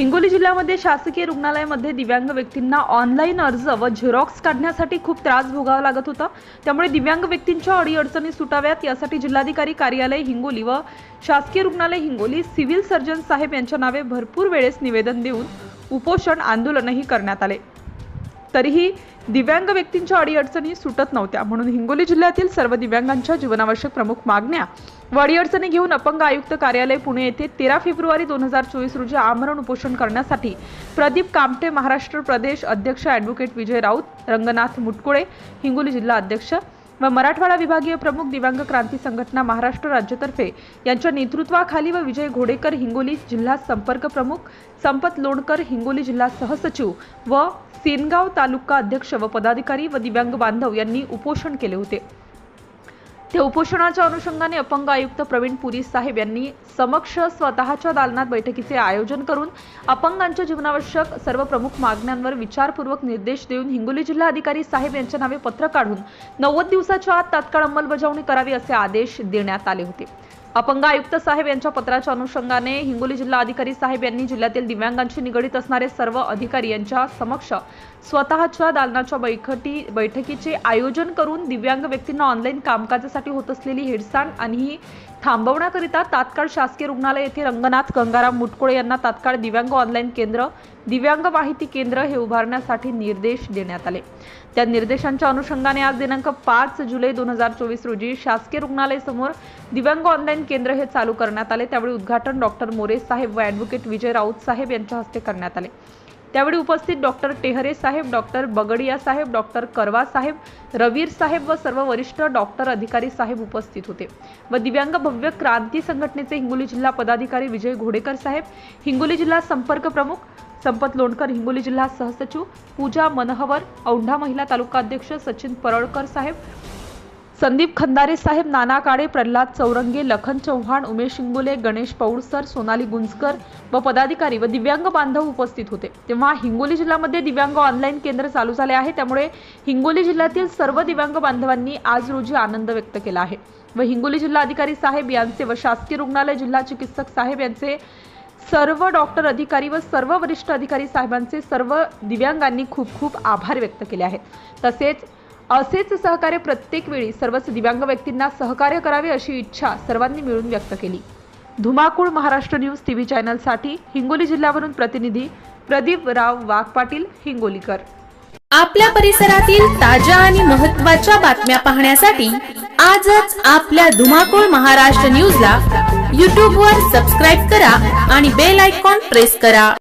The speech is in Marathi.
हिंगोली जिल्ह्यामध्ये शासकीय रुग्णालयामध्ये दिव्यांग व्यक्तींना ऑनलाईन अर्ज व झेरॉक्स काढण्यासाठी खूप त्रास भोगावा लागत होता. त्यामुळे दिव्यांग व्यक्तींच्या अडीअडचणी सुटाव्यात. यासाठी जिल्हाधिकारी कार्यालय हिंगोली व शासकीय रुग्णालय हिंगोली सिव्हिल सर्जन साहेब यांच्या नावे भरपूर वेळेस निवेदन देऊन उपोषण आंदोलनही करण्यात आले. तरीही दिव्यांग व्यक्तींच्या अडीअडचणी सुटत नव्हत्या. म्हणून हिंगोली जिल्ह्यातील सर्व दिव्यांगांच्या जीवनावश्यक प्रमुख मागण्या. व अडीअडचणी घेऊन अपंग आयुक्त कार्यालय पुणे येथे तेरा फेब्रुवारी दोन हजार चोवीस रोजी आमरण उपोषण करण्यासाठी प्रदीप कामटे महाराष्ट्र प्रदेश अध्यक्ष ॲडव्होकेट विजय राऊत रंगनाथ मुटकुळे हिंगोली जिल्हा अध्यक्ष व मराठवाडा विभागीय प्रमुख दिव्यांग क्रांती संघटना महाराष्ट्र राज्यतर्फे यांच्या नेतृत्वाखाली व विजय घोडेकर हिंगोली जिल्हा संपर्क प्रमुख संपत लोणकर हिंगोली जिल्हा सहसचिव व सेनगाव तालुका अध्यक्ष व पदाधिकारी व दिव्यांग बांधव यांनी उपोषण केले होते. ते उपोषणाच्या अनुषंगाने अपंग आयुक्त प्रवीण पुरी साहेब यांनी समक्ष स्वतःच्या दालनात बैठकीचे आयोजन करून अपंगांच्या जीवनावश्यक सर्व प्रमुख मागण्यांवर विचारपूर्वक निर्देश देऊन हिंगोली जिल्हाधिकारी साहेब यांच्या नावे पत्र काढून नव्वद दिवसाच्या आत तात्काळ अंमलबजावणी करावी असे आदेश देण्यात आले होते. अपंग आयुक्त साहेब यांच्या पत्राच्या अनुषंगाने हिंगोली जिल्हा अधिकारी साहेब यांनी जिल्ह्यातील दिव्यांगांशी निगडीत असणारे सर्व अधिकारी यांच्या समक्ष स्वतःच्या दालनाच्या बैठकी बैठकीचे आयोजन करून दिव्यांग व्यक्तींना ऑनलाईन कामकाजासाठी होत असलेली हेडसांड आणि ही थांबवण्याकरिता तात्काळ शासकीय रुग्णालय येथे रंगनाथ गंगाराम मुटकोळे यांना तात्काळ दिव्यांग ऑनलाईन केंद्र दिव्यांग माहिती केंद्र हे उभारण्यासाठी निर्देश देण्यात आले. त्या निर्देशांच्या अनुषंगाने आज दिनांक पाच जुलै दोन हजार चोवीस रोजी शासकीय रुग्णालय समोर दिव्यांग ऑनलाईन ऑनलाईन केंद्र हे चालू करण्यात आले. त्यावेळी उद्घाटन डॉक्टर मोरे साहेब व ॲडव्होकेट विजय राऊत साहेब यांच्या हस्ते करण्यात आले. त्यावेळी उपस्थित doctor Tehre Saheb doctor Bagdia Saheb doctor Karwa Saheb Ravir साहेब व सर्व वरिष्ठ डॉक्टर अधिकारी साहेब उपस्थित होते. व दिव्यांग भव्य क्रांती संघटनेचे हिंगोली जिल्हा पदाधिकारी विजय घोडेकर साहेब हिंगोली जिल्हा संपर्क प्रमुख संपत लोणकर हिंगोली जिल्हा सहसचिव पूजा मनहवर औंढा महिला तालुका अध्यक्ष सचिन परळकर साहेब संदीप खंदारे साहेब नाना काळे प्रल्हाद चौरंगे लखन चव्हाण उमेश शिंगोले गणेश पौडसर सोनाली गुंजकर व पदाधिकारी व दिव्यांग बांधव उपस्थित होते. तेव्हा हिंगोली जिल्ह्यामध्ये दिव्यांग ऑनलाईन केंद्र चालू झाले आहे. त्यामुळे हिंगोली जिल्ह्यातील सर्व दिव्यांग बांधवांनी आज रोजी आनंद व्यक्त केला आहे. व हिंगोली जिल्हाधिकारी साहेब यांचे व शासकीय रुग्णालय जिल्हा चिकित्सक साहेब यांचे सर्व डॉक्टर अधिकारी व सर्व वरिष्ठ अधिकारी साहेबांचे सर्व दिव्यांगांनी खूप खूप आभार व्यक्त केले आहेत. तसेच असेच सहकार्य प्रत्येक वेळी सर्वच दिव्यांग व्यक्तींना सहकार्य करावे अशी इच्छा सर्वांनी मिळून व्यक्त केली. धुमाकूळ महाराष्ट्र न्यूज टीव्ही चॅनलसाठी हिंगोली जिल्ह्यावरून प्रतिनिधी प्रदीप राव वाघ पाटील हिंगोलीकर. आपल्या परिसरातील ताज्या आणि महत्त्वाच्या बातम्या पाहण्यासाठी आजच आपल्या धुमाकूळ महाराष्ट्र न्यूजला YouTube वर सबस्क्राईब करा आणि बेल आयकॉन प्रेस करा.